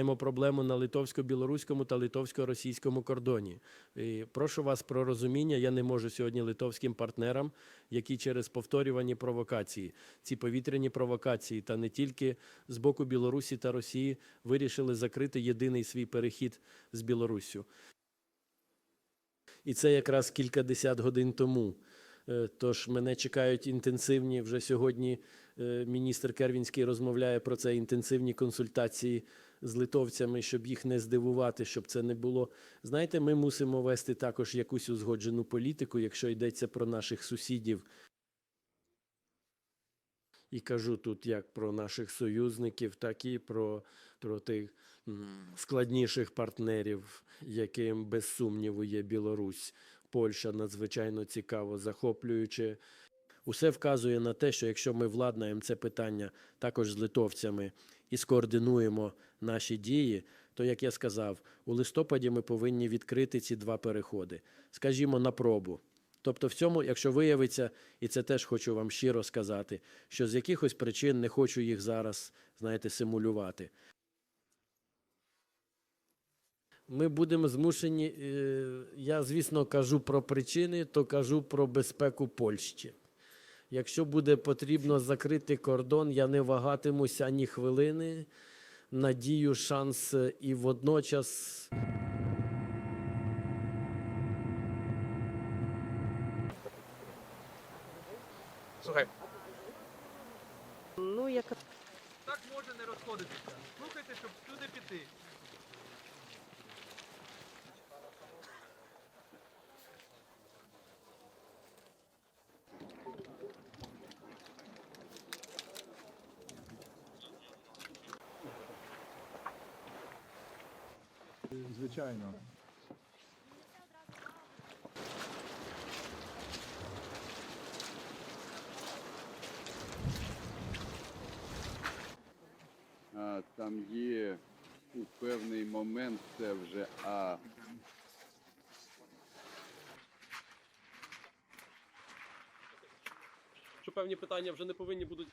Маємо проблему на литовсько-білоруському та литовсько-російському кордоні. І прошу вас про розуміння. Я не можу сьогодні литовським партнерам, які через повторювані провокації, ці повітряні провокації, та не тільки з боку Білорусі та Росії, вирішили закрити єдиний свій перехід з Білоруссю. І це якраз кількадесят годин тому. Е, Тож мене чекають інтенсивні вже сьогодні. е, Міністр Кервінський розмовляє про це інтенсивні консультації з литовцями, щоб їх не здивувати, щоб це не було. Знаєте, ми мусимо вести також якусь узгоджену політику, якщо йдеться про наших сусідів. І кажу тут як про наших союзників, так і про, про тих складніших партнерів, яким без сумніву є Білорусь. Польща надзвичайно цікаво, захоплююче. Усе вказує на те, що якщо ми владнаємо це питання також з литовцями і скоординуємо наші дії, то, як я сказав, у листопаді ми повинні відкрити ці два переходи, скажімо, на пробу. Тобто, в цьому, якщо виявиться, і це теж хочу вам щиро сказати, що з якихось причин не хочу їх зараз, знаєте, симулювати. Ми будемо змушені, е, я, звісно, кажу про причини, то кажу про безпеку Польщі. Якщо буде потрібно закрити кордон, я не вагатимуся ані хвилини. Надію, шанс е, і водночас. Слухай, Ну, як так може не розходитися. Слухайте, щоб сюди піти. Звичайно. А, там є у певний момент це вже а що певні питання вже не повинні будуть